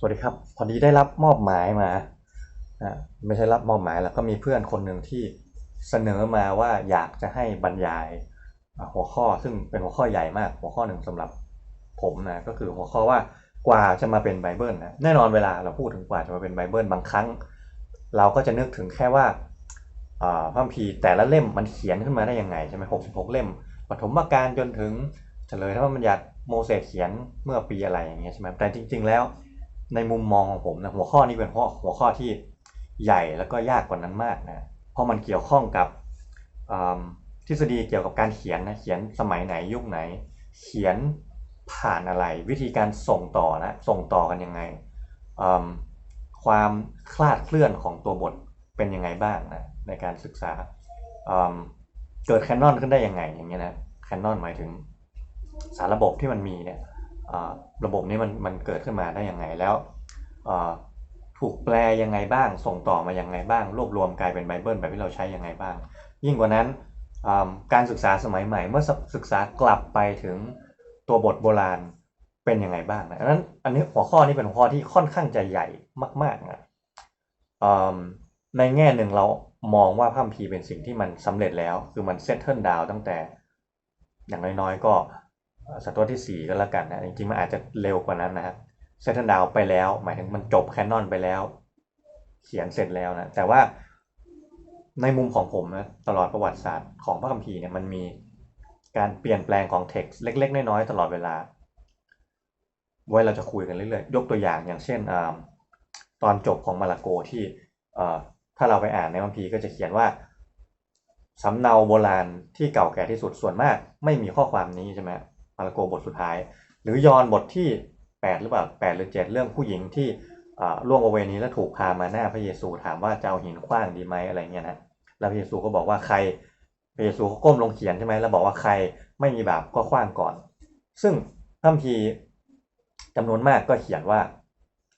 สวัสดีครับ พอดีได้รับมอบหมายมาไม่ใช่รับมอบหมายแล้วก็มีเพื่อนคนหนึ่งที่เสนอมาว่าอยากจะให้บรรยายหัวข้อซึ่งเป็นหัวข้อใหญ่มาก หัวข้อหนึ่งสำหรับผมนะก็คือหัวข้อว่ากว่าจะมาเป็นไบเบิลนะแน่นอนเวลาเราพูดถึงกว่าจะมาเป็นไบเบิลบางครั้ง เราก็จะนึกถึงแค่ว่าอ่าพระคัมภีร์แต่ละเล่มมันเขียนขึ้นมาได้ยังไงใช่ไหมหกสิบหกเล่มปฐมกาลจนถึงเฉลยธรรมบัญญัติโมเสสเขียนเมื่อปีอะไรอย่างเงี้ยใช่ไหมแต่จริง ๆ แล้ว ในมุมมองของผมนะหัวข้อนี้เป็นหัวหัวข้อที่ใหญ่แล้วก็ยากกว่านั้นมากนะเพราะมันเกี่ยวข้องกับทฤษฎีเกี่ยวกับการเขียนนะเขียนสมัยไหนยุคไหน เขียนผ่านอะไร วิธีการส่งต่อนะส่งต่อกันยังไงความคลาดเคลื่อนของตัวบทเป็นยังไงบ้างนะในการศึกษาเกิดแคนนอนขึ้นได้ยังไงอย่างเงี้ยนะแคนนอนหมายถึงสารระบบที่มันมีเนี่ย ระบบนี้มันมันเกิดขึ้นมาได้ยังไงแล้วถูกแปลยังไงบ้าง ส่งต่อมายังไงบ้าง รวบรวมกลายเป็นไบเบิลแบบที่เราใช้ยังไงบ้าง ยิ่งกว่านั้นการศึกษาสมัยใหม่ เมื่อศึกษากลับไปถึงตัวบทโบราณเป็นยังไงบ้างนะอันนั้นอันนี้หัวข้อนี้เป็นหัวข้อที่ค่อนข้างจะใหญ่มากๆนะอืมในแง่หนึ่งเรามองว่าพระคัมภีร์เป็นสิ่งที่มันสำเร็จแล้ว คือมันเซตเทิลดาวตั้งแต่อย่างน้อยๆก็ ศตวรรษที่ 4 ก็แล้วกันนะจริงๆมันอาจจะเร็วกว่านั้นนะครับเซตเทิลดาวไปแล้ว หมายถึงมันจบแคนนอนไปแล้ว เขียนเสร็จแล้วนะแต่ว่าในมุมของผมนะตลอดประวัติศาสตร์ของพระคัมภีร์เนี่ยมันมีการเปลี่ยนแปลงของเท็กซ์เล็ก ๆ น้อยๆตลอดเวลา ไว้เราจะคุยกันเรื่อยๆ ยกตัวอย่างอย่างเช่นอตอนจบของมาระโกที่ถ้าเราไปอ่านในคัมภีร์ก็จะเขียนว่าสำเนาโบราณที่เก่าแก่ที่สุดส่วนมาก ไม่มีข้อความนี้ใช่ไหม มาระโกบทสุดท้าย หรือยอนบทที่ 8 หรือเปล่า8หรือ 7 เรื่องผู้หญิงที่ล่วงประเวณีและถูกพามาหน้าพระเยซูถามว่าจะเอาหินขว้างดีไหมอะไรเงี้ยนะแล้วพระเยซูก็บอกว่าใครพระเยซูก็ก้มลงเขียนใช่ไหมแล้วบอกว่าใครไม่มีบาปก็ขว้างก่อน ซึ่งพระคัมภีร์จำนวนมากก็เขียนว่า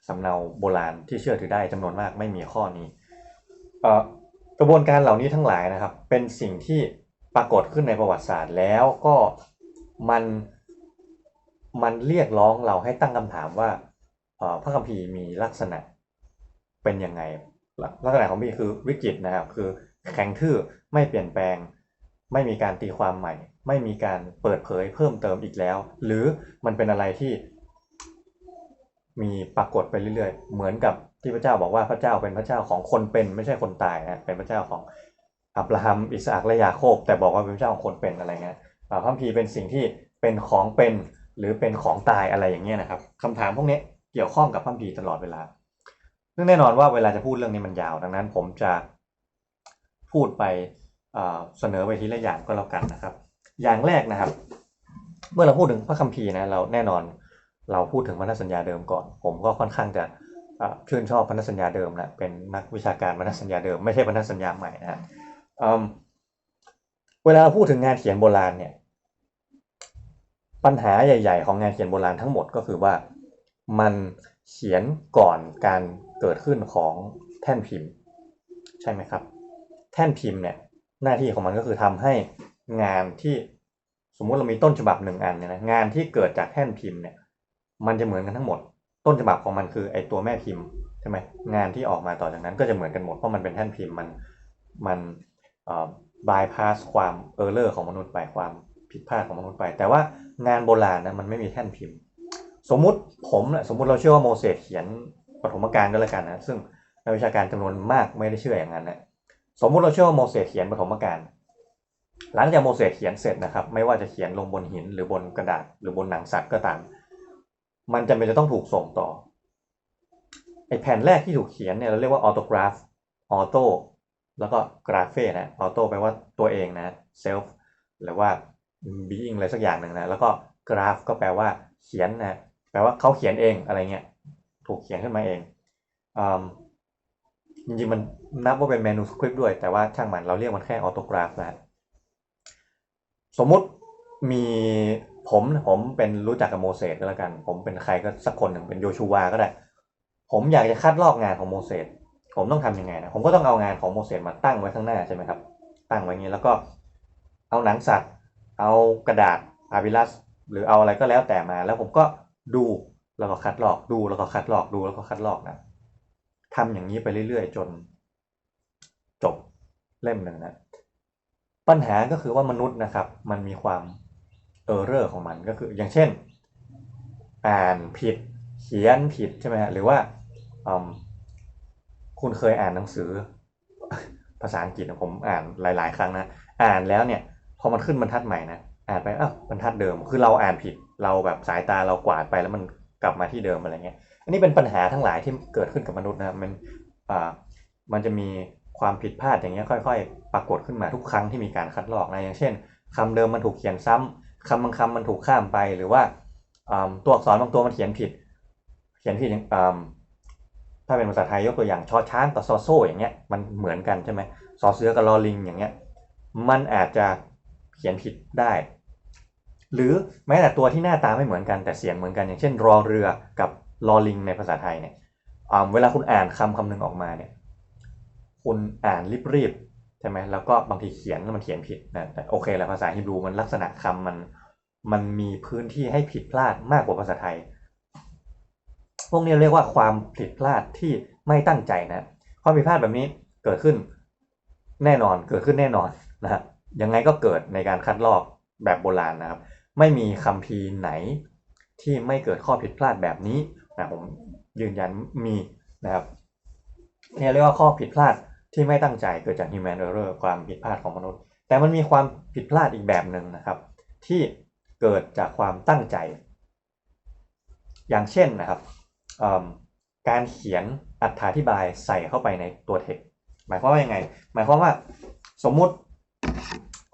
สำเนาโบราณที่เชื่อถือได้จำนวนมากไม่มีข้อนี้กระบวนการเหล่านี้ทั้งหลายนะครับ เป็นสิ่งที่ปรากฏขึ้นในประวัติศาสตร์แล้วก็ มันมันเรียกร้องเราให้ตั้งคำถามว่าพระคัมภีร์มีลักษณะเป็นยังไง ลักษณะของมีคือวิกฤตนะครับคือแข็งทื่อไม่เปลี่ยนแปลง ไม่มีการตีความใหม่ ไม่มีการเปิดเผยเพิ่มเติมอีกแล้ว หรือมันเป็นอะไรที่ มีปรากฏไปเรื่อยๆ เหมือนกับที่พระเจ้าบอกว่าพระเจ้าเป็นพระเจ้าของคนเป็นไม่ใช่คนตายนะเป็นพระเจ้าของอับราฮัมอิสอัคและยาโคบแต่บอกว่าเป็นพระเจ้าของคนเป็นอะไรเงี้ย พระคัมภีร์เป็นสิ่งที่เป็นของเป็นหรือเป็นของตายอะไรอย่างเงี้ยนะครับคำถามพวกนี้เกี่ยวข้องกับพระคัมภีร์ตลอดเวลาซึ่งแน่นอนว่าเวลาจะพูดเรื่องนี้มันยาว ดังนั้นผมจะพูดไปเสนอไปทีละอย่างก็แล้วกันนะครับ อย่างแรกนะครับ เมื่อเราพูดถึงพระคัมภีร์นะเราแน่นอนเราพูดถึงพันธสัญญาเดิมก่อน ผมก็ค่อนข้างจะชื่นชอบพันธสัญญาเดิมนะเป็นนักวิชาการพันธสัญญาเดิมไม่ใช่พันธสัญญาใหม่นะเเวลาเราพูดถึงงานเขียนโบราณเนี่ย ปัญหาใหญ่ ๆ ของงานเขียนโบราณทั้งหมดก็คือว่ามันเขียนก่อนการเกิดขึ้นของแท่นพิมพ์ ใช่ไหมครับ แท่นพิมพ์เนี่ยหน้าที่ของมันก็คือทำให้งานที่สมมุติเรามีต้นฉบับหนึ่งอันเนี่ยนะงานที่เกิดจากแท่นพิมพ์เนี่ย มันจะเหมือนกันทั้งหมด ต้นฉบับของมันคือไอตัวแม่พิมพ์ใช่ไหมงานที่ออกมาต่อจากนั้นก็จะเหมือนกันหมดเพราะมันเป็นแท่นพิมพ์มันมันเอ่อบายพาสความเออร์เลอร์ของมนุษย์ไปความผิดพลาดของมนุษย์ไป แต่ว่า งานโบราณนะมันไม่มีแท่นพิมพ์ สมมุติผมนะสมมุติเราเชื่อว่าโมเสสเขียนปฐมกาลก็แล้วกันนะซึ่งนักวิชาการจำนวนมากไม่ได้เชื่ออย่างนั้นนะสมมุติเราเชื่อว่าโมเสสเขียนปฐมกาลหลังจากโมเสสเขียนเสร็จนะครับ ไม่ว่าจะเขียนลงบนหินหรือบนกระดาษ หรือบนหนังสัตว์ก็ตาม มันจำเป็นจะต้องถูกส่งต่อไอแผ่นแรกที่ถูกเขียนเนี่ยเราเรียกว่าออโตกราฟออโตแล้วก็กราฟเฟนะออโตแปลว่าตัวเองนะเซลฟ์หรือว่า being อะไรสักอย่างหนึ่งนะแล้วก็กราฟก็แปลว่าเขียนนะแปลว่าเขาเขียนเองอะไรเงี้ยถูกเขียนขึ้นมาเองอืมจริงๆมันนับว่าเป็นเมนูสคริปต์ด้วย แต่ว่าช่างมันเราเรียกมันแค่ออโตกราฟนะสมมุติมีผมผมเป็นรู้จักกับโมเสสก็แล้วกัน ผมเป็นใครก็สักคนหนึ่งเป็นโยชูวาก็ได้ ผมอยากจะคัดลอกงานของโมเสสผมต้องทำยังไงนะผมก็ต้องเอางานของโมเสสมาตั้งไว้ข้างหน้าใช่ไหมครับ ตั้งไว้งี้แล้วก็เอาหนังสัตว์ เอากระดาษอาวิลัสหรือเอาอะไรก็แล้วแต่มา แล้วผมก็ดูแล้วก็คัดลอกดูแล้วก็คัดลอกดูแล้วก็คัดลอกนะทำอย่างนี้ไปเรื่อยๆ จน จบเล่มหนึ่งนะปัญหาก็คือว่ามนุษย์นะครับ มันมีความเออร์เรอร์ของมันก็คือ อย่างเช่น อ่านผิดเขียนผิดใช่ไหมฮะหรือว่าคุณเคยอ่านหนังสือ ภาษาอังกฤษนะผมอ่านหลาย ๆ ครั้งนะ อ่านแล้วเนี่ย พอมันขึ้นบรรทัดใหม่นะอ่านไปอ้าวบรรทัดเดิม คือเราอ่านผิดเราแบบสายตาเรากวาดไปแล้วมันกลับมาที่เดิมอะไรเงี้ย อันนี้เป็นปัญหาทั้งหลายที่เกิดขึ้นกับมนุษย์นะมันอ่ามันจะมีความผิดพลาดอย่างเงี้ยค่อย ๆ ปรากฏขึ้นมาทุกครั้งที่มีการคัดลอกนะอย่างเช่นคำเดิมมันถูกเขียนซ้ำคำบางคำมันถูกข้ามไปหรือว่าอ่าตัวอักษรบางตัวมันเขียนผิด เขียนผิดอย่างอ่าถ้าเป็นภาษาไทยยกตัวอย่างชอช้างกับซอโซ่อย่างเงี้ยมันเหมือนกันใช่ไหมซอเสือกับลอลิงอย่างเงี้ยมันอาจจะ เขียนผิดได้ หรือแม้แต่ตัวที่หน้าตาไม่เหมือนกันแต่เสียงเหมือนกัน อย่างเช่น รอเรือกับลอลิงในภาษาไทยเนี่ยเวลาคุณอ่านคำคำหนึ่งออกมาเนี่ยคุณอ่านรีบๆใช่ไหมแล้วก็บางทีเขียนแล้วมันเขียนผิดนะแต่โอเคแหละภาษาฮิบรูมันลักษณะคำมันมันมีพื้นที่ให้ผิดพลาดมากกว่าภาษาไทย พวกนี้เรียกว่าความผิดพลาดที่ไม่ตั้งใจนะ ความผิดพลาดแบบนี้เกิดขึ้นแน่นอนเกิดขึ้นแน่นอนนะฮะ ยังไงก็เกิดในการคัดลอกแบบโบราณนะครับ ไม่มีคัมภีร์ไหนที่ไม่เกิดข้อผิดพลาดแบบนี้นะผมยืนยันมีนะครับเนี่ยเรียกว่าข้อผิดพลาดที่ไม่ตั้งใจเกิดจาก human error ความผิดพลาดของมนุษย์ แต่มันมีความผิดพลาดอีกแบบหนึ่งนะครับ ที่เกิดจากความตั้งใจ อย่างเช่นนะครับการเขียนอธิบายใส่เข้าไปในตัวเทคหมายความว่ายังไง หมายความว่าสมมุติ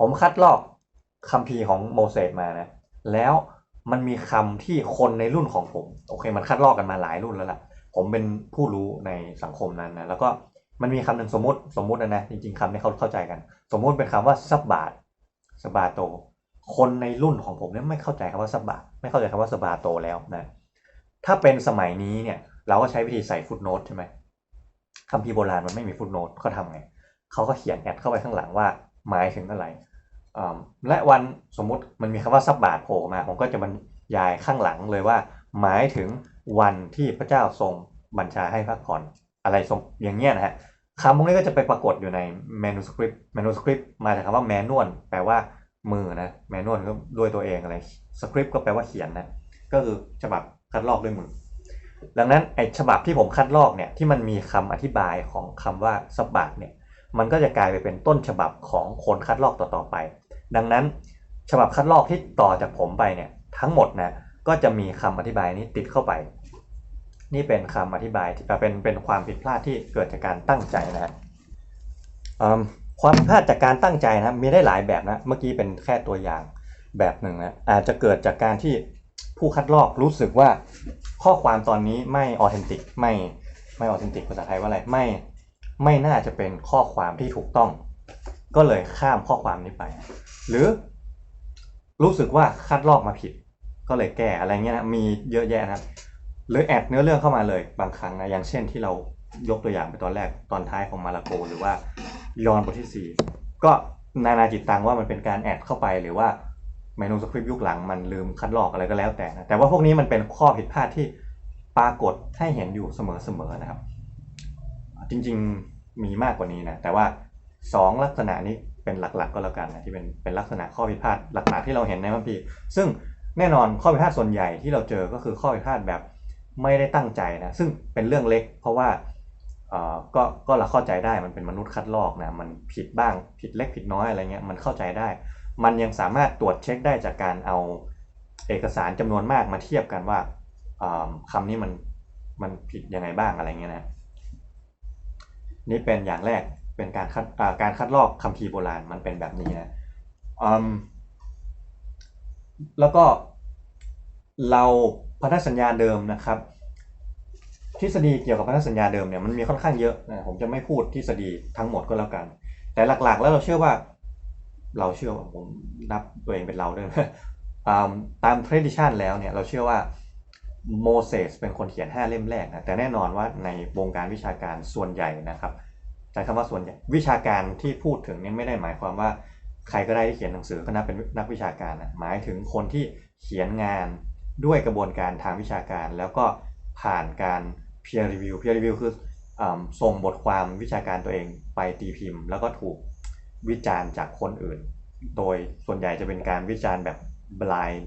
ผมคัดลอกคัมภีร์ของโมเสสมานะ แล้วมันมีคำที่คนในรุ่นของผม โอเค มันคัดลอกกันมาหลายรุ่นแล้วล่ะ ผมเป็นผู้รู้ในสังคมนั้นนะ แล้วก็มันมีคำหนึ่งสมมติสมมตินะนะจริงๆคำนี้เขาเข้าใจกัน สมมุติเป็นคำว่าซับบาทสบาโต คนในรุ่นของผมเนี่ยไม่เข้าใจคำว่าซับบาทไม่เข้าใจคำว่าสบาโตแล้วนะ ถ้าเป็นสมัยนี้เนี่ย เราก็ใช้วิธีใส่ฟุตโนตใช่ไหมคำพีโบราณมันไม่มีฟุตโนตเขาทำไงเขาก็เขียนแอดเข้าไปข้างหลังว่า หมายถึงอะไรและวันสมมุติมันมีคำว่าซับบาทโผล่มา ผมก็จะบรรยายข้างหลังเลยว่า หมายถึงวันที่พระเจ้าทรงบัญชาให้พักผ่อนอะไรทรงอย่างเงี้ยนะฮะคำพวกนี้ก็จะไปปรากฏอยู่ใน manuscript manuscript มาจากคำว่า manual แปลว่ามือนะ manual ก็ด้วยตัวเองอะไร script ก็แปลว่าเขียนนะ ก็คือฉบับคัดลอกด้วยมือ ดังนั้นไอ้ฉบับที่ผมคัดลอกเนี่ยที่มันมีคำอธิบายของคำว่าซับบาทเนี่ย มันก็จะกลายไปเป็นต้นฉบับของคนคัดลอกต่อๆไป ดังนั้นฉบับคัดลอกที่ต่อจากผมไปเนี่ยทั้งหมดนะก็จะมีคำอธิบายนี้ติดเข้าไป นี่เป็นคำอธิบายที่เป็นเป็นความผิดพลาดที่เกิดจากการตั้งใจนะความผิดพลาดจากการตั้งใจนะมีได้หลายแบบนะเมื่อกี้เป็นแค่ตัวอย่างแบบหนึ่งนะอาจจะเกิดจากการที่ผู้คัดลอกรู้สึกว่าข้อความตอนนี้ไม่ออเทนติกไม่ไม่ออเทนติกภาษาไทยว่าอะไรไม่ ไม่น่าจะเป็นข้อความที่ถูกต้อง ก็เลยข้ามข้อความนี้ไป หรือ รู้สึกว่าคัดลอกมาผิด ก็เลยแก้อะไรเงี้ยนะมีเยอะแยะนะหรือแอดเนื้อเรื่องเข้ามาเลยบางครั้งนะอย่างเช่นที่เรายกตัวอย่างไปตอนแรกตอนท้ายของมาลาโก หรือว่ายอนบทที่ 4 ก็นานาจิตตังว่ามันเป็นการแอดเข้าไปหรือว่าเมนูสคริปต์ยุคหลังมันลืมคัดลอกอะไรก็แล้วแต่นะแต่ว่าพวกนี้มันเป็นข้อผิดพลาดที่ปรากฏให้เห็นอยู่เสมอๆนะครับ จริง ๆมีมากกว่านี้นะแต่ว่า 2 ลักษณะนี้เป็นหลักๆก็แล้วกันนะที่เป็นเป็นลักษณะข้อผิดพลาดหลักๆที่เราเห็นในมัมพีร์ซึ่งแน่นอนข้อผิดพลาดส่วนใหญ่ที่เราเจอก็คือข้อผิดพลาดแบบไม่ได้ตั้งใจนะซึ่งเป็นเรื่องเล็ก เพราะว่าเออก็ก็เราเข้าใจได้มันเป็นมนุษย์คัดลอกนะมันผิดบ้างผิดเล็กผิดน้อยอะไรเงี้ยมันเข้าใจได้ มันยังสามารถตรวจเช็คได้จากการเอาเอกสารจำนวนมากมาเทียบกันว่าอ่าคำนี้มันมันผิดยังไงบ้างอะไรเงี้ยนะ นี่เป็นอย่างแรกเป็นการคัดการคัดลอกคัมภีร์โบราณมันเป็นแบบนี้นะแล้วก็เราพันธสัญญาเดิมนะครับทฤษฎีเกี่ยวกับพันธสัญญาเดิมเนี่ยมันมีค่อนข้างเยอะนะผมจะไม่พูดทฤษฎีทั้งหมดก็แล้วกัน แต่หลักๆ แล้วเราเชื่อว่า เราเชื่อผมนับตัวเองเป็นเราด้วยตาม tradition แล้วเนี่ยเราเชื่อว่า โมเสสเป็นคนเขียน 5 เล่มแรกนะแต่แน่นอนว่าในวงการวิชาการส่วนใหญ่นะครับใช้คำว่าส่วนใหญ่วิชาการที่พูดถึงนี่ไม่ได้หมายความว่าใครก็ได้ที่เขียนหนังสือก็นับเป็นนักวิชาการนะหมายถึงคนที่เขียนงานด้วยกระบวนการทางวิชาการ แล้วก็ผ่านการ peer review peer review คืออส่งบทความวิชาการตัวเองไปตีพิมพ์ แล้วก็ถูกวิจารณ์จากคนอื่น โดยส่วนใหญ่จะเป็นการวิจารณ์แบบ blind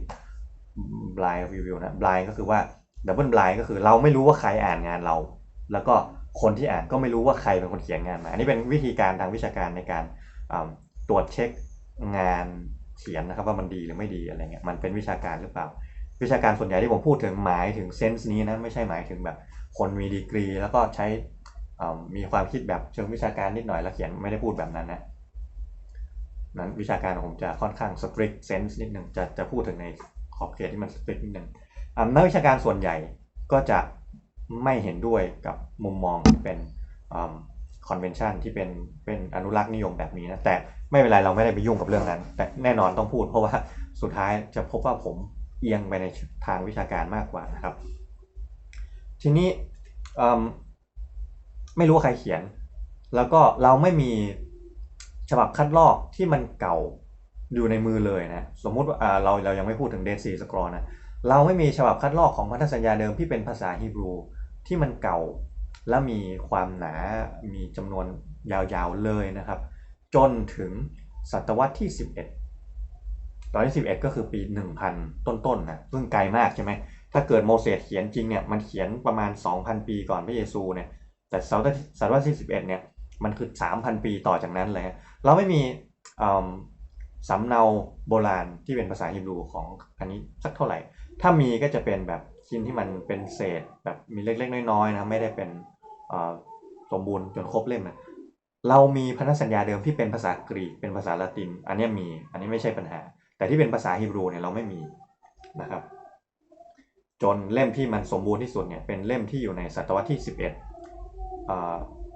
blind review นะ blind ก็คือว่า double blind ก็คือเราไม่รู้ว่าใครอ่านงานเรา แล้วก็คนที่อ่านก็ไม่รู้ว่าใครเป็นคนเขียนงานมา อันนี้เป็นวิธีการทางวิชาการในการตรวจเช็คงานเขียนนะครับว่ามันดีหรือไม่ดีอะไรเงี้ยมันเป็นวิชาการหรือเปล่า วิชาการส่วนใหญ่ที่ผมพูดถึงหมายถึงเซนส์นี้นะไม่ใช่หมายถึงแบบคนมีดีกรี แล้วก็ใช้มีความคิดแบบเชิงวิชาการนิดหน่อยแล้วเขียนไม่ได้พูดแบบนั้นนะนั้นวิชาการของผมจะค่อนข้าง strict sense นิดหนึ่งจะจะพูดถึงใน ขอบเขตที่มัน strict นิดหนึ่งนักวิชาการส่วนใหญ่ก็จะไม่เห็นด้วยกับมุมมองที่เป็นคอนเวนชันที่เป็นเป็นอนุรักษ์นิยมแบบนี้นะแต่ไม่เป็นไรเราไม่ได้ไปยุ่งกับเรื่องนั้น แต่แน่นอนต้องพูด เพราะว่าสุดท้ายจะพบว่าผมเอียงไปในทางวิชาการมากกว่านะครับ ทีนี้ไม่รู้ใครเขียน แล้วก็เราไม่มีฉบับคัดลอกที่มันเก่า อยู่ในมือเลยนะ สมมุติว่าเราเรายังไม่พูดถึง Dead Sea Scroll นะเราไม่มีฉบับคัดลอกของพันธสัญญาเดิมที่เป็นภาษาฮีบรูที่มันเก่าและมีความหนามีจำนวนยาวๆเลยนะครับ จนถึงศตวรรษที่ 11ตอนที่11 ก็คือปี 1000 ต้นๆนะซึ่งไกลมากใช่ไหมถ้าเกิดโมเสสเขียนจริงเนี่ยมันเขียนประมาณ 2,000 ปีก่อนพระเยซูเนี่ยแต่ศตวรรษที่11เนี่ยมันคือ 3,000 ปีต่อจากนั้นเลย เราไม่มีอืม สำเนาโบราณที่เป็นภาษาฮีบรูของอันนี้สักเท่าไหร่ ถ้ามีก็จะเป็นแบบชิ้นที่มันเป็นเศษแบบมีเล็กๆ น้อยๆนะไม่ได้เป็นสมบูรณ์จนครบเล่มนะเรามีพันธสัญญาเดิมที่เป็นภาษากรีกเป็นภาษาละติน อันนี้มีอันนี้ไม่ใช่ปัญหา แต่ที่เป็นภาษาฮีบรูเนี่ยเราไม่มีนะครับ จนเล่มที่มันสมบูรณ์ที่สุดเนี่ยเป็นเล่มที่อยู่ในศตวรรษที่ 11อ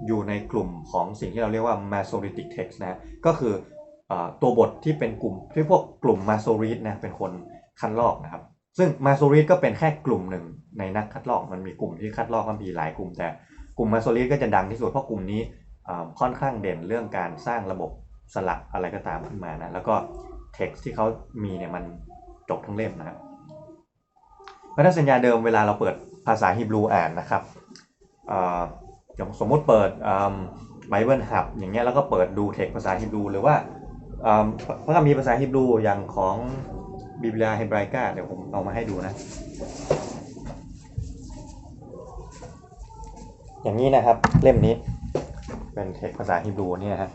อยู่ในกลุ่มของสิ่งที่เราเรียกว่า Masoretic text นะก็คือ ตัวบทที่เป็นกลุ่มที่พวกกลุ่ม Masoret นะเป็นคนคัดลอกนะครับ ซึ่ง Masoret ก็เป็นแค่กลุ่มหนึ่งในนักคัดลอกมันมีกลุ่มที่คัดลอกมันมีหลายกลุ่ม แต่กลุ่ม Masoret ก็จะดังที่สุดเพราะกลุ่มนี้ค่อนข้างเด่นเรื่องการสร้างระบบสลักอะไรก็ตามขึ้นมานะแล้วก็ text ที่เขามีเนี่ยมันจบทั้งเล่มนะครับพันธสัญญาเดิมเวลาเราเปิดภาษาฮีบรูอ่านนะครับอย่างสมมุติเปิดไบเบิลฮับอย่างเงี้ยแล้วก็เปิดดูเทคภาษาฮีบรูหรือว่า พระคัมภีร์ภาษาฮีบรูอย่างของบิบลียเฮบรายกาเดี๋ยวผมเอามาให้ดูนะ อย่างนี้นะครับเล่มนี้เป็นเทคภาษาฮีบรูเนี่ยฮะ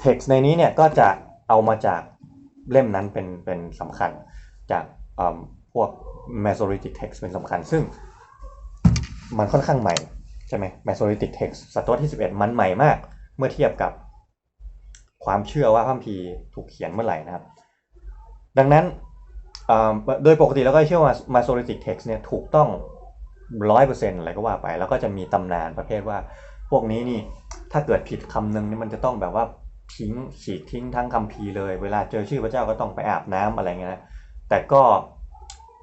เท็กซ์ในนี้เนี่ยก็จะเอามาจากเล่มนั้นเป็นเป็นสำคัญจากพวก Masoretic text เป็นสำคัญ ซึ่งมันค่อนข้างใหม่ ใช่ไหม Masoretic text ศตวรรษที่ 11 มันใหม่มาก เมื่อเทียบกับ ความเชื่อว่าพระคัมภีร์ถูกเขียนเมื่อไหร่นะครับ ดังนั้นโดยปกติเราก็เชื่อว่า Masoretic text เนี่ยถูกต้องร้อยเปอร์เซ็นต์อะไรก็ว่าไป แล้วก็จะมีตำนานประเภทว่า พวกนี้นี่ถ้าเกิดผิดคำหนึ่งนี่มันจะต้องแบบว่าทิ้งฉีกทิ้งทั้งคัมภีร์เลย เวลาเจอชื่อพระเจ้าก็ต้องไปอาบน้ำอะไรเงี้ยนะแต่ก็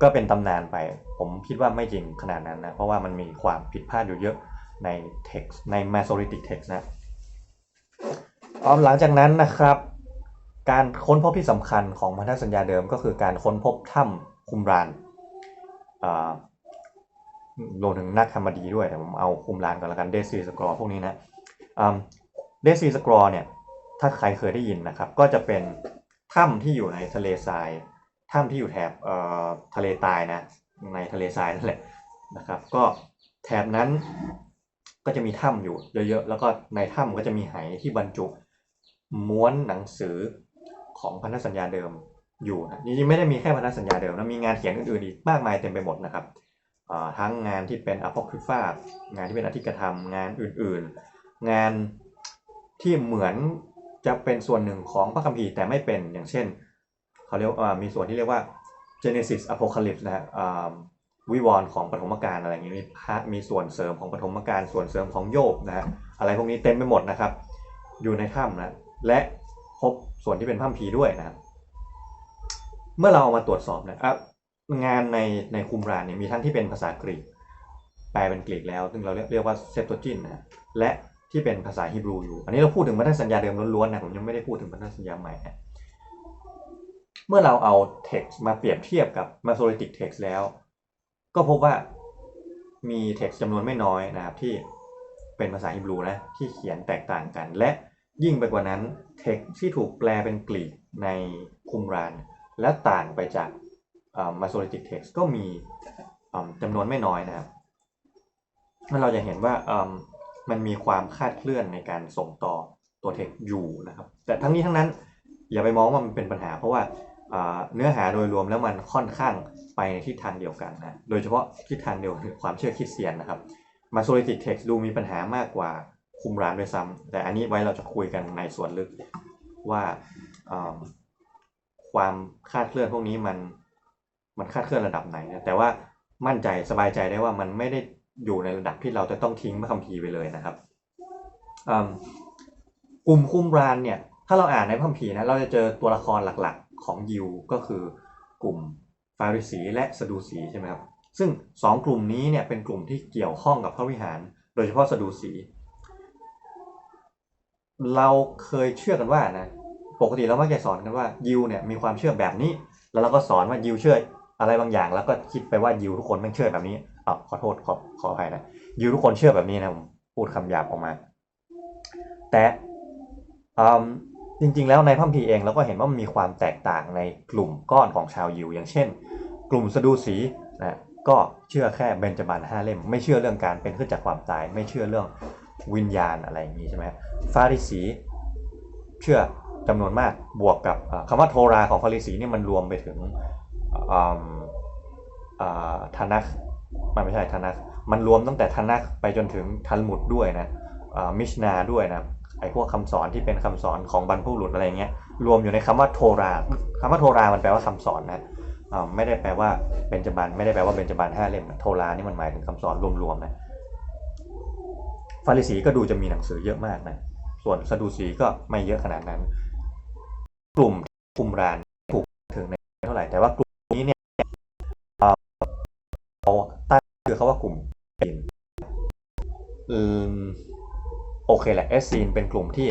ก็เป็นตำนานไป ผมคิดว่าไม่จริงขนาดนั้นนะ เพราะว่ามันมีความผิดพลาดอยู่เยอะใน text ใน Masoretic text นะ หลังจากนั้นนะครับ การค้นพบที่สำคัญของพันธสัญญาเดิมก็คือการค้นพบถ้ำคุมรานอ่ารวมถึงนักธรรมดีด้วยแต่ผมเอาคุมรานก่อนละกันเดซีสกรอพวกนี้นะเดซีสกรอเนี่ยถ้าใครเคยได้ยินนะครับ ก็จะเป็นถ้ำที่อยู่ในทะเลทรายถ้ำที่อยู่แถบเอ่อทะเลตายนะ ในทะเลทรายนั่นแหละนะครับ ก็แถบนั้นก็จะมีถ้ำอยู่เยอะๆ แล้วก็ในถ้ำก็จะมีไหที่บรรจุ ม้วนหนังสือของพันธสัญญาเดิมอยู่นะจริงๆไม่ได้มีแค่พันธสัญญาเดิมนะมีงานเขียนอื่นๆอีกมากมายเต็มไปหมดนะครับทั้งงานที่เป็นอ p อ c ค y ฟางานที่เป็นอธิกธรรม งานอื่นๆ งานที่เหมือนจะเป็นส่วนหนึ่งของพระคัมภีร์แต่ไม่เป็นอย่างเช่นเขาเรียกมีส่วนที่เรียกว่า Genesis Apocalypse นะฮะอ่าวิวรณ์ของปฐมกาลอะไรอย่างนี้มีพระมีส่วนเสริมของปฐมกาลส่วนเสริมของโยบนะฮะอะไรพวกนี้เต็มไปหมดนะครับ อยู่ในถ้ำนะ และพบส่วนที่เป็นพระคัมภีร์ด้วยนะครับ เมื่อเราเอามาตรวจสอบนะอะงานในในคุมรานเนี่ยมีทั้งที่เป็นภาษากรีก แปลเป็นกรีกแล้ว ซึ่งเราเรียกเรียกว่าเซปโตจินนะและที่เป็นภาษาฮีบรูอยู่ อันนี้เราพูดถึงพันธสัญญาเดิมล้วนๆนะผมยังไม่ได้พูดถึงพันธสัญญาใหม่นะเมื่อเราเอา text มาเปรียบเทียบกับ Masoretic text แล้ว ก็พบว่ามี text จำนวนไม่น้อยนะครับที่เป็นภาษาฮิบรูนะที่เขียนแตกต่างกัน และ ยิ่งไปกว่านั้น text ที่ถูกแปลเป็นกรีกในคุมราน และต่างไปจาก Masoretic text ก็มีจำนวนไม่น้อยนะครับเราจะเห็นว่ามันมีความคาดเคลื่อนในการส่งต่อตัว text อยู่นะครับ แต่ทั้งนี้ทั้งนั้นอย่าไปมองว่ามันเป็นปัญหา เพราะว่าเนื้อหาโดยรวมแล้วมันค่อนข้างไปในทิศทางเดียวกันนะโดยเฉพาะทิศทางเดียวคือความเชื่อคริสเตียนนะครับ Masoretic text ดูมีปัญหามากกว่า คุมร้านด้วยซ้ำแต่อันนี้ไว้เราจะคุยกันในส่วนลึกว่าความคาดเคลื่อนพวกนี้มันมันคาดเคลื่อนระดับไหนนะแต่ว่ามั่นใจสบายใจได้ว่ามันไม่ได้อยู่ในระดับที่เราจะต้องทิ้งพระคัมภีร์ไปเลยนะครับกลุ่มคุมรานเนี่ย ถ้าเราอ่านในพระคัมภีร์นะเราจะเจอตัวละครหลักๆ ของยิวก็คือกลุ่มฟาริสีและสดูสีใช่ไหมครับซึ่งสองกลุ่มนี้เนี่ยเป็นกลุ่มที่เกี่ยวข้องกับพระวิหาร โดยเฉพาะสดูสี เราเคยเชื่อกันว่านะปกติเรามักจะสอนกันว่ายิวเนี่ยมีความเชื่อแบบนี้ แล้วเราก็สอนว่ายิวเชื่ออะไรบางอย่าง แล้วก็คิดไปว่ายิวทุกคนไม่เชื่อแบบนี้อ๋อขอโทษขอขออภัยนะยิวทุกคนเชื่อแบบนี้นะผมพูดคำหยาบออกมา แต่จริงๆ แล้วในพัมพีเองเราก็เห็นว่ามันมีความแตกต่างในกลุ่มก้อนของชาวยิว อย่างเช่น กลุ่มสดูสีนะก็เชื่อแค่เบญจบันห้าเล่ม ไม่เชื่อเรื่องการเป็นขึ้นจากความตาย ไม่เชื่อเรื่อง วิญญาณอะไรอย่างนี้ใช่ไหมฟาริสีเชื่อจำนวนมากบวกกับคำว่าโทราของฟาริสีนี่มันรวมไปถึงทานักมันไม่ใช่ทานักมันรวมตั้งแต่ทานักไปจนถึงทันมุดด้วยนะมิชนาด้วยนะไอ้พวกคำสอนที่เป็นคำสอนของบรรพบุรุษอะไรเงี้ยรวมอยู่ในคำว่าโทราคำว่าโทรามันแปลว่าคำสอนนะไม่ได้แปลว่าเบญจบันไม่ได้แปลว่าเบญจบันห้าเล่มโทรานี่มันหมายถึงคำสอนรวมๆนะ ฟาริสีก็ดูจะมีหนังสือเยอะมากนะ ส่วนซาดูสีก็ไม่เยอะขนาดนั้น กลุ่มคุมรานถูกถึงในเท่าไหร่ แต่ว่ากลุ่มนี้เนี่ยเขาตั้งคือเขาว่ากลุ่มเอืมโอเคแหละเอสซีนเป็นกลุ่มที่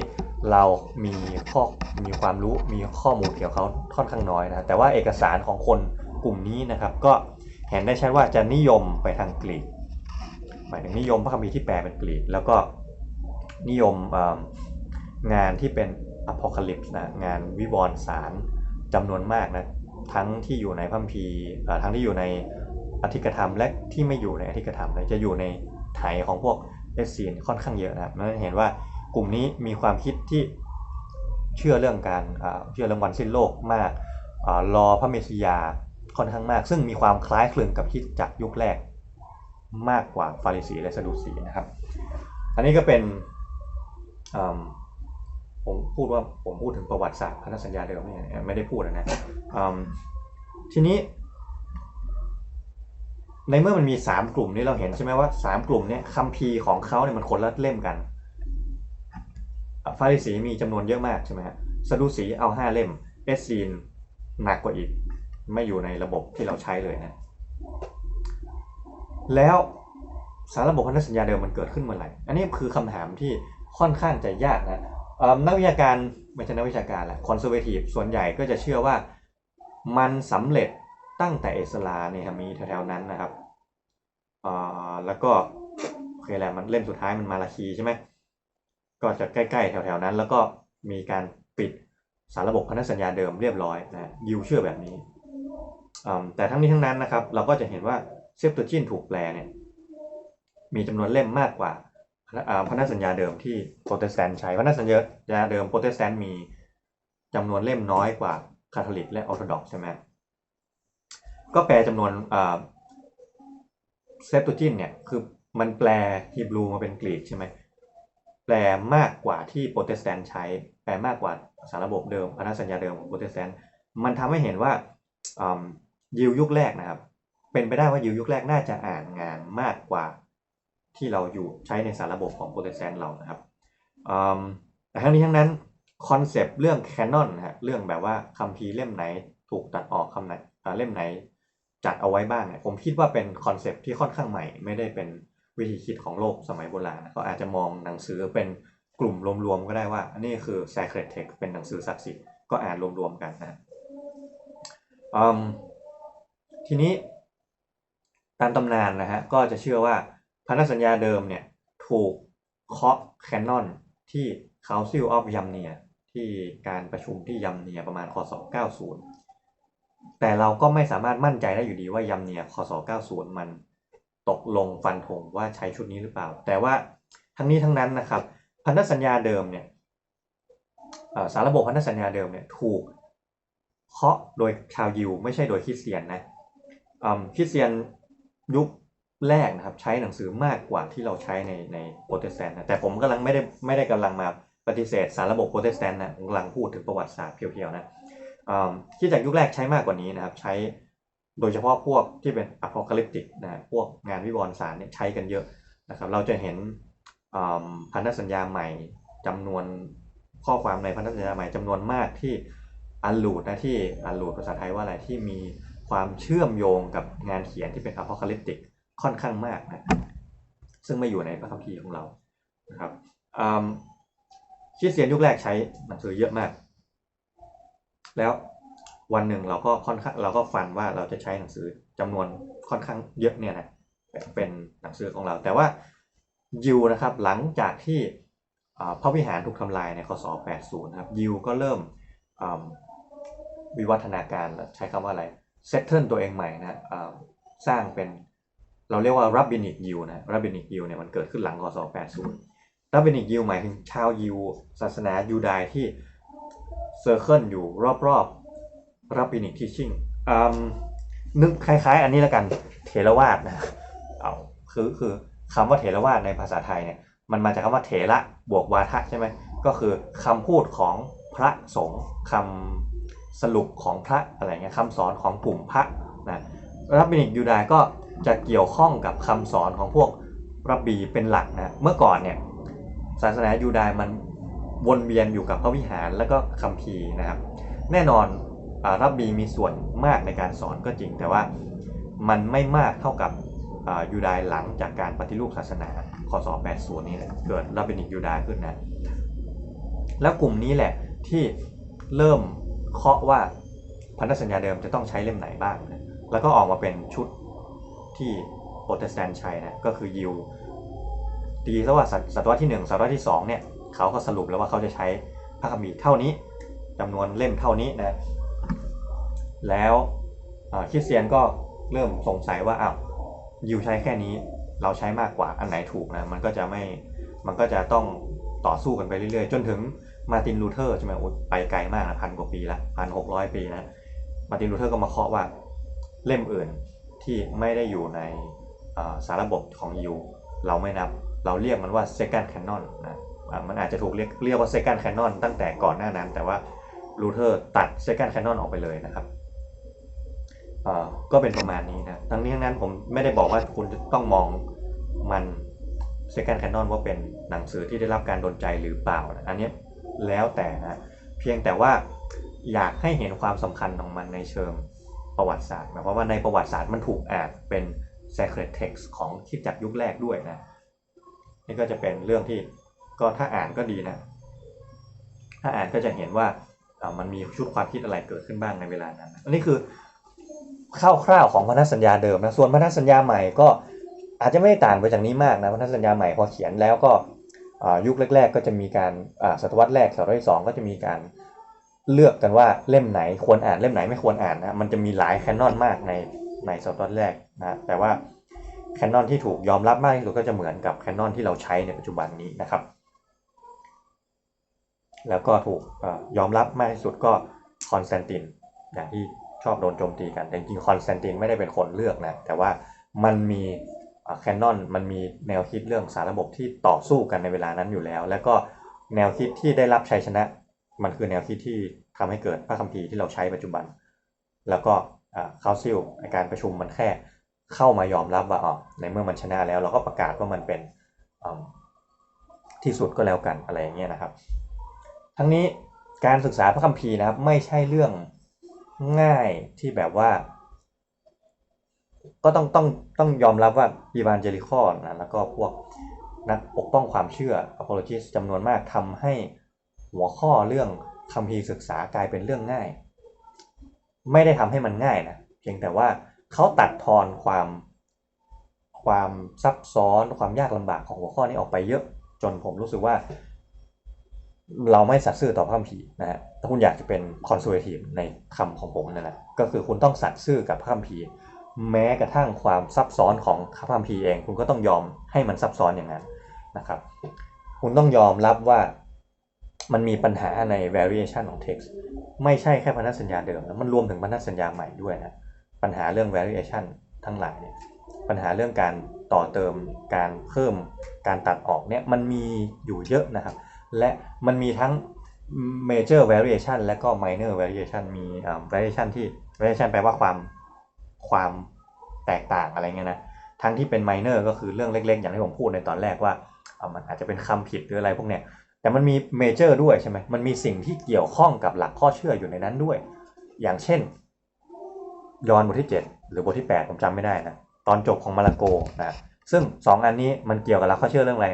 เรามีข้อมีความรู้มีข้อมูลเกี่ยวกับเขาค่อนข้างน้อยนะแต่ว่าเอกสารของคนกลุ่มนี้นะครับ ก็เห็นได้ชัดว่าจะนิยมไปทางกรีก หมายถึงนิยมพระคัมภีร์ที่แปลเป็นกรีก แล้วก็นิยมงานที่เป็นอพอคลิปส์นะงานวิวรณ์สารจำนวนมากนะทั้งที่อยู่ในพระคัมภีร์ทั้งที่อยู่ในอธิกธรรมและที่ไม่อยู่ในอธิกธรรมจะอยู่ในไถของพวกเอสซีนค่อนข้างเยอะนะครับนั่นเห็นว่ากลุ่มนี้มีความคิดที่เชื่อเรื่องการเชื่อเรื่องวันสิ้นโลกมากรอพระเมสสิยาค่อนข้างมาก ซึ่งมีความคล้ายคลึงกับคิดจากยุคแรก มากกว่าฟาริสีและสะดูสีนะครับ อันนี้ก็เป็นผมพูดว่าผมพูดถึงประวัติศาสตร์พันธสัญญาเดิมเนี่ยไม่ได้พูดนะทีนี้ ในเมื่อมันมีสามกลุ่มนี้เราเห็นใช่ไหมว่าสามกลุ่มเนี่ยคัมภีร์ของเขาเนี่ยมันคนละเล่มกันฟาริสีมีจำนวนเยอะมากใช่ไหมฮะซาดูสีเอาห้าเล่มเอสซีนหนักกว่าอีก ไม่อยู่ในระบบที่เราใช้เลยนะ แล้วสารระบบพันธสัญญาเดิมมันเกิดขึ้นเมื่อไหร่ อันนี้คือคำถามที่ค่อนข้างจะยากนะนักวิชาการไม่ใช่นักวิชาการแหละคอนเซอร์เวทีฟส่วนใหญ่ก็จะเชื่อว่ามันสำเร็จตั้งแต่เอสลาเนี่ยมีแถวๆนั้นนะครับแล้วก็โอเคแหละมันเล่มสุดท้ายมันมาลาคีใช่ไหมก็จะใกล้ๆแถวๆนั้น แล้วก็มีการปิดสารระบบพันธสัญญาเดิมเรียบร้อยนะยิวเชื่อแบบนี้แต่ทั้งนี้ทั้งนั้นนะครับ เราก็จะเห็นว่า เซฟตัวจินถูกแปลเนี่ยมีจำนวนเล่มมากกว่าพันธสัญญาเดิมที่โปรเตสแตนต์ใช้พันธสัญญาเดิมโปรเตสแตนต์มีจำนวนเล่มน้อยกว่าคาทอลิกและออร์โธดอกใช่ไหมก็แปลจำนวนเซฟตูจินเนี่ยคือมันแปลฮีบรูมาเป็นกรีกใช่ไหมแปลมากกว่าที่โปรเตสแตนต์ใช้ แปลมากกว่าสารระบบเดิมพันธสัญญาเดิมของโปรเตสแตนต์มันทำให้เห็นว่ายิวยุคแรกนะครับ เป็นไปได้ว่ายิวยุคแรกน่าจะอ่านงานมากกว่าที่เราอยู่ใช้ในสารระบบของโปรเตสแตนต์เรานะครับแต่ทั้งนี้ทั้งนั้นคอนเซปต์เรื่องแคนนอนนะฮะเรื่องแบบว่าคัมภีร์เล่มไหนถูกตัดออกคำไหนเล่มไหนจัดเอาไว้บ้างเนี่ยผมคิดว่าเป็นคอนเซปต์ที่ค่อนข้างใหม่ ไม่ได้เป็นวิธีคิดของโลกสมัยโบราณเขาอาจจะมองหนังสือเป็นกลุ่มรวมๆก็ได้ว่าอันนี้คือ sacred text เป็นหนังสือศักดิ์สิทธิ์ก็อ่านรวมๆกันนะทีนี้ ตามตำนานนะฮะก็จะเชื่อว่าพันธสัญญาเดิมเนี่ยถูกเคาะแคนนอนที่ Council of Yamnia ที่การประชุมที่ยัมเนียประมาณคศ90 แต่เราก็ไม่สามารถมั่นใจได้อยู่ดีว่ายัมเนียคศ90 มันตกลงฟันธงว่าใช้ชุดนี้หรือเปล่า แต่ว่าทั้งนี้ทั้งนั้นนะครับ พันธสัญญาเดิมเนี่ยสารระบบพันธสัญญาเดิมเนี่ยถูกเคาะโดยชาวยิวไม่ใช่โดยคริสเตียนนะคริสเตียน ยุคแรกนะครับใช้หนังสือมากกว่าที่เราใช้ในในโปรเตสแตนต์นะแต่ผมกำลังไม่ได้ไม่ได้กำลังมาปฏิเสธสารระบบโปรเตสแตนต์นะผมกำลังพูดถึงประวัติศาสตร์เพียวๆนะอืมคริดจากยุคแรกใช้มากกว่านี้นะครับใช้โดยเฉพาะพวกที่เป็นอ p o c a l y p t i c นะพวกงานวิวรณ์สารเนี่ยใช้กันเยอะนะครับเราจะเห็นพันธสัญญาใหม่จำนวนข้อความในพันธสัญญาใหม่จำนวนมากที่อันลูดนะที่อันลูดภาษาไทยว่าอะไรที่มี ความเชื่อมโยงกับงานเขียนที่เป็นอ p o c a l y p t i c ค่อนข้างมากนะซึ่งไม่อยู่ในพระคัมภีร์ของเรานะครับคริสเตียนยุคแรกใช้หนังสือเยอะมาก แล้ววันหนึ่งเราก็ค่อนข้างเราก็ฟันว่าเราจะใช้หนังสือจำนวนค่อนข้างเยอะเนี่ยนะเป็นหนังสือของเรา แต่ว่ายิวนะครับหลังจากที่พระวิหารถูกทำลายในคศ80นะครับยิวก็เริ่มวิวัฒนาการใช้คำว่าอะไร เซตเทิลตัวเองใหม่นะอ่าสร้างเป็นเราเรียกว่ารับบินิกยิวนะรับบินิกยิวเนี่ยมันเกิดขึ้นหลังคศ80รับบินิกยิวหมายถึงชาวยิวศาสนายูดายที่เซอร์เคิลอยู่รอบๆรับบินิกทิชชิ่งนึกคล้าย ๆ อันนี้แล้วกันเทรวาสนะเอาคือคือคำว่าเถรวาทในภาษาไทยเนี่ยมันมาจากคำว่าเถระบวกวาทะใช่ไหมก็คือคำพูดของพระสงฆ์คำ สรุปของพระอะไรเงี้ยคำสอนของกลุ่มพระนะรับบินิกยูดาก็จะเกี่ยวข้องกับคำสอนของพวกรับบีเป็นหลักนะเมื่อก่อนเนี่ยศาสนายูดามันวนเวียนอยู่กับพระวิหารแล้วก็คัมภีร์นะครับ แน่นอนอรับบีมีส่วนมากในการสอนก็จริง แต่ว่ามันไม่มากเท่ากับอ่ายูดายหลังจากการปฏิรูปศาสนาคศ80นี่แหละเกิดรับบินิกยูดาขึ้นนะแล้วกลุ่มนี้แหละที่เริ่ม เคาะว่าพันธสัญญาเดิมจะต้องใช้เล่มไหนบ้างนะแล้วก็ออกมาเป็นชุดที่โปรเตสแตนต์ใช้นะก็คือยิวตีซะว่าศตศตวรรษที่ 1ศตวรรษที่2เนี่ยเขาก็สรุปแล้วว่าเขาจะใช้พระคัมภีร์เท่านี้จำนวนเล่มเท่านี้นะแล้วคริสเตียนก็เริ่มสงสัยว่าอ้าวยิวใช้แค่นี้เราใช้มากกว่าอันไหนถูกนะมันก็จะไม่มันก็จะต้องต่อสู้กันไปเรื่อยๆ จนถึง มาตินลูเทอร์ใช่ไหมโอ้ไปไกลมากนะพันกว่าปีละพันหกร้อยปีนะมาตินลูเทอร์ก็มาเคาะว่าเล่มอื่นที่ไม่ได้อยู่ในอ่าสารบบของยิวเราไม่นับ เราเรียกมันว่า second canon นะมันอาจจะถูกเรียกเรียกว่า second canon ตั้งแต่ก่อนหน้านั้น แต่ว่าลูเทอร์ตัด second canon ออกไปเลยนะครับก็เป็นประมาณนี้นะ ทั้งนี้ทั้งนั้นผมไม่ได้บอกว่าคุณต้องมองมัน Second Canon ว่าเป็นหนังสือที่ได้รับการดลใจหรือเปล่านะอันนี้ แล้วแต่นะเพียงแต่ว่าอยากให้เห็นความสำคัญของมันในเชิงประวัติศาสตร์เพราะว่าในประวัติศาสตร์มันถูกอ่านเป็น sacred text ของคิดจักรยุคแรกด้วยนะนี่ก็จะเป็นเรื่องที่ก็ถ้าอ่านก็ดีนะ ถ้าอ่านก็จะเห็นว่ามันมีชุดความคิดอะไรเกิดขึ้นบ้างในเวลานั้นอันนี้คือคร่าวๆของพันธสัญญาเดิมนะส่วนพันธสัญญาใหม่ก็อาจจะไม่ได้ต่างไปจากนี้มากนะพันธสัญญาใหม่พอเขียนแล้วก็ ยุคแรก ๆ ก็จะมีการอ่าศตวรรษแรกศตวรรษที่สองก็จะมีการเลือกกันว่าเล่มไหนควรอ่านเล่มไหนไม่ควรอ่านนะมันจะมีหลายแคนนอนมากในในศตวรรษแรกนะแต่ว่าแคนนอนที่ถูกยอมรับมากที่สุดก็จะเหมือนกับแคนนอนที่เราใช้ในปัจจุบันนี้นะครับ แล้วก็ถูกอยอมรับมากที่สุดก็คอนสแตนตินอย่างที่ชอบโดนโจมตีกันแต่จริงคอนสแตนตินไม่ได้เป็นคนเลือกนะแต่ว่ามันมี แคนนอนมันมีแนวคิดเรื่องสารระบบที่ต่อสู้กันในเวลานั้นอยู่แล้ว แล้วก็แนวคิดที่ได้รับชัยชนะ มันคือแนวคิดที่ทำให้เกิดพระคัมภีร์ที่เราใช้ปัจจุบัน แล้วก็คาซิลในการประชุมมันแค่เข้ามายอมรับว่าอ๋อในเมื่อมันชนะแล้ว เราก็ประกาศว่ามันเป็นที่สุดก็แล้วกันอะไรอย่างเงี้ยนะครับ ทั้งนี้การศึกษาพระคัมภีร์นะครับไม่ใช่เรื่องง่ายที่แบบว่า ก็ต้องต้องต้องยอมรับว่าอีวานเจลิคอนะแล้วก็พวกนักปกป้องความเชื่อ apologist จำนวนมากทำให้หัวข้อเรื่องคัมภีร์ศึกษากลายเป็นเรื่องง่าย ไม่ได้ทำให้มันง่ายนะเพียงแต่ว่าเขาตัดทอนความความซับซ้อนความยากลำบากของหัวข้อนี้ออกไปเยอะ จนผมรู้สึกว่า เราไม่สัตย์ซื่อต่อพระคัมภีร์นะฮะถ้าคุณอยากจะเป็นคอนเซอร์เวทีฟในคำของผมนั่นแหละก็คือคุณต้องสัตย์ซื่อกับพระคัมภีร์ แม้กระทั่งความซับซ้อนของพระคัมภีร์เอง คุณก็ต้องยอมให้มันซับซ้อนอย่างนั้นนะครับ คุณต้องยอมรับว่ามันมีปัญหาใน variation ของ text ไม่ใช่แค่พันธสัญญาเดิมนะมันรวมถึงพันธสัญญาใหม่ด้วยนะปัญหาเรื่อง variation ทั้งหลายเนี่ยปัญหาเรื่องการต่อเติมการเพิ่มการตัดออกเนี่ยมันมีอยู่เยอะนะครับ และมันมีทั้ง major variation และก็ minor variation มีอ่า variation ที่ variation แปลว่าความ ความแตกต่างอะไรเงี้ยนะทั้งที่เป็น minor ก็คือเรื่องเล็ก ๆ อย่างที่ผมพูดในตอนแรกว่าอ่ามันอาจจะเป็นคำผิดหรืออะไรพวกเนี้ยแต่มันมี major ด้วยใช่ไหมมันมีสิ่งที่เกี่ยวข้องกับหลักข้อเชื่ออยู่ในนั้นด้วย อย่างเช่น ยอนบทที่ 7 หรือบทที่ 8 ผมจำไม่ได้นะตอนจบของมาระโกนะซึ่ง 2 อันนี้มันเกี่ยวกับหลักข้อเชื่อเรื่องอะไร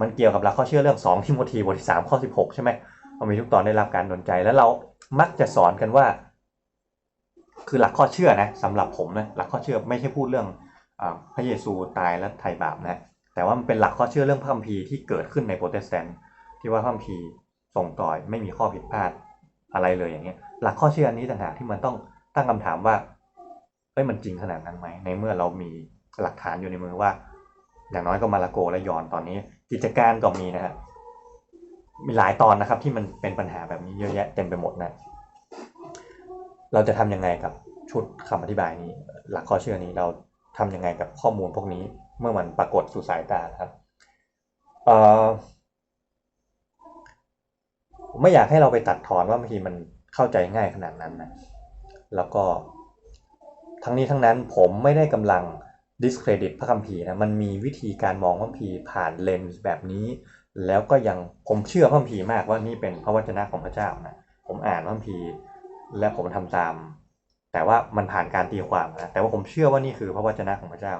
มันเกี่ยวกับหลักข้อเชื่อเรื่อง2ทิโมธีบทที่3ข้อ 16 ใช่ไหมมันมีทุกตอนได้รับการดลใจแล้วเรามักจะสอนกันว่า คือหลักข้อเชื่อนะสำหรับผมนะหลักข้อเชื่อไม่ใช่พูดเรื่องอพระเยซูตายและไถ่บาปนะแต่ว่ามันเป็นหลักข้อเชื่อเรื่องพระคัมภีร์ที่เกิดขึ้นในโปรเตสแตนต์ที่ว่าพระคัมภีร์ส่งต่อไม่มีข้อผิดพลาดอะไรเลยอย่างเงี้ย หลักข้อเชื่ออันนี้ต่างหากที่มันต้องตั้งคำถามว่าเอ้ยมันจริงขนาดนั้นไหมในเมื่อเรามีหลักฐานอยู่ในมือว่า อย่างน้อยก็มาลาโกและยอนตอนนี้ กิจการก็มีนะฮะมีหลายตอนนะครับที่มันเป็นปัญหาแบบนี้เยอะแยะเต็มไปหมดนะ เราจะทำยังไงกับชุดคำอธิบายนี้ หลักข้อเชื่อนี้เราทำยังไงกับข้อมูลพวกนี้เมื่อมันปรากฏสู่สายตาครับเออผมไม่อยากให้เราไปตัดทอนว่าบางทีมันเข้าใจง่ายขนาดนั้นนะแล้วก็ทั้งนี้ทั้งนั้นผมไม่ได้กำลัง discredit พระคัมภีร์นะมันมีวิธีการมองพระคัมภีร์ผ่านเลนส์แบบนี้ แล้วก็ยังผมเชื่อพระคัมภีร์มากว่านี่เป็นพระวจนะของพระเจ้านะผมอ่านพระคัมภีร์ และผมทำตาม แต่ว่ามันผ่านการตีความนะแต่ว่าผมเชื่อว่านี่คือพระวจนะของพระเจ้า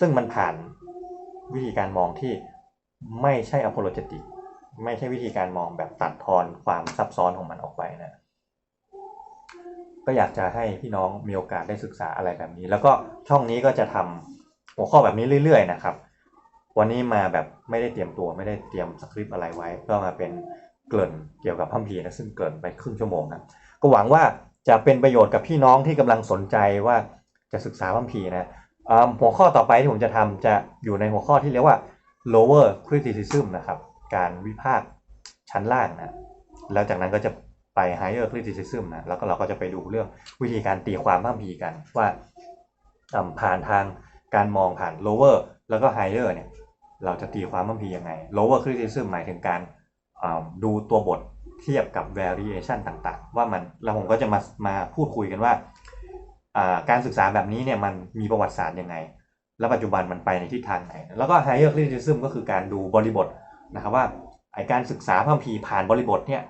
ซึ่งมันผ่านวิธีการมองที่ไม่ใช่ apologetic ไม่ใช่วิธีการมองแบบตัดทอนความซับซ้อนของมันออกไปนะก็อยากจะให้พี่น้องมีโอกาสได้ศึกษาอะไรแบบนี้ แล้วก็ช่องนี้ก็จะทำหัวข้อแบบนี้เรื่อย ๆ นะครับ วันนี้มาแบบไม่ได้เตรียมตัวไม่ได้เตรียมสคริปต์อะไรไว้ ก็มาเป็นเกริ่นเกี่ยวกับพัมพีนะซึ่งเกริ่นไปครึ่งชั่วโมงนะ ก็หวังว่าจะเป็นประโยชน์กับพี่น้องที่กำลังสนใจว่าจะศึกษาพัมพีนะหัวข้อต่อไปที่ผมจะทำจะอยู่ในหัวข้อที่เรียกว่า lower criticism นะครับ การวิพากษ์ชั้นล่างนะ แล้วจากนั้นก็จะไป higher criticism นะ แล้วก็เราก็จะไปดูเรื่องวิธีการตีความพัมภีกันว่าผ่านทางการมองผ่าน lower แล้วก็ higher เนี่ย เราจะตีความพัมภียังไง lower criticism หมายถึงการดูตัวบท เทียบกับ variation ต่างๆ ว่ามันแล้วผมก็จะมามาพูดคุยกันว่า การศึกษาแบบนี้เนี่ยมันมีประวัติศาสตร์ยังไง แล้วปัจจุบันมันไปในทิศทางไหน แล้วก็ higher criticism ก็คือการดูบริบทนะครับว่าไอการศึกษาพระคัมภีร์ผ่านบริบทเนี่ย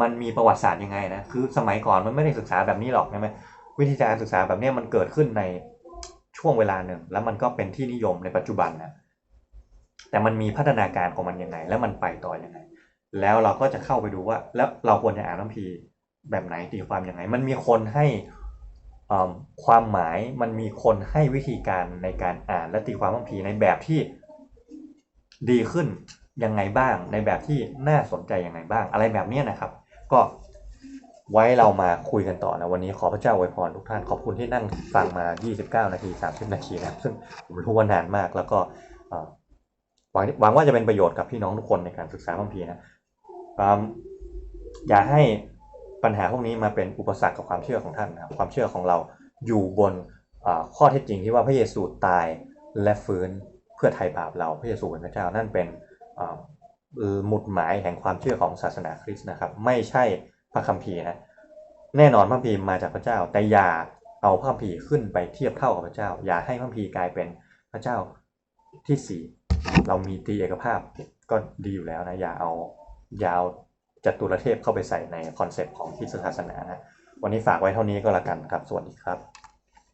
มันมีประวัติศาสตร์ยังไงนะคือสมัยก่อนมันไม่ได้ศึกษาแบบนี้หรอกใช่ไหมวิธีการศึกษาแบบนี้มันเกิดขึ้นในช่วงเวลาหนึ่ง แล้วมันก็เป็นที่นิยมในปัจจุบันนะแต่มันมีพัฒนาการของมันยังไง แล้วมันไปต่อยังไง แล้วเราก็จะเข้าไปดูว่า แล้วเราควรจะอ่านระคัมภีร์แบบไหนตีความยังไง มันมีคนให้อ่าความหมายมันมีคนให้วิธีการในการอ่านและตีความระคัมภีร์ในแบบที่ดีขึ้นยังไงบ้าง ในแบบที่น่าสนใจยังไงบ้าง อะไรแบบเนี้ยนะครับ ก็ไว้เรามาคุยกันต่อนะวันนี้ขอพระเจ้าอวยพรทุกท่านขอบคุณที่นั่งฟังมา 29 นาที 30 นาทีนะซึ่งผมรู้ว่านานมากแล้วก็หวังว่าจะเป็นประโยชน์กับพี่น้องทุกคนในการศึกษาพระคัมภีร์นะ อืมอย่าให้ปัญหาพวกนี้มาเป็นอุปสรรคกับความเชื่อของท่านนะครับ ความเชื่อของเราอยู่บนข้อเท็จจริงที่ว่าพระเยซูตายและฟื้นเพื่อไถ่บาปเราพระเยซูเป็นพระเจ้านั่นเป็นหมุดหมายแห่งความเชื่อของศาสนาคริสต์นะครับ ไม่ใช่พระคัมภีร์นะแน่นอนพระคัมภีร์มาจากพระเจ้า แต่อย่าเอาพระคัมภีร์ขึ้นไปเทียบเท่ากับพระเจ้า อย่าให้พระคัมภีร์กลายเป็นพระเจ้าที่สี่เรามีตีเอกภาพก็ดีอยู่แล้วนะอย่าเอา ยาวจตุรเทพเข้าไปใส่ในคอนเซปต์ของคิดศาสนานะวันนี้ฝากไว้เท่านี้ก็แล้วกันครับสวัสดีครับ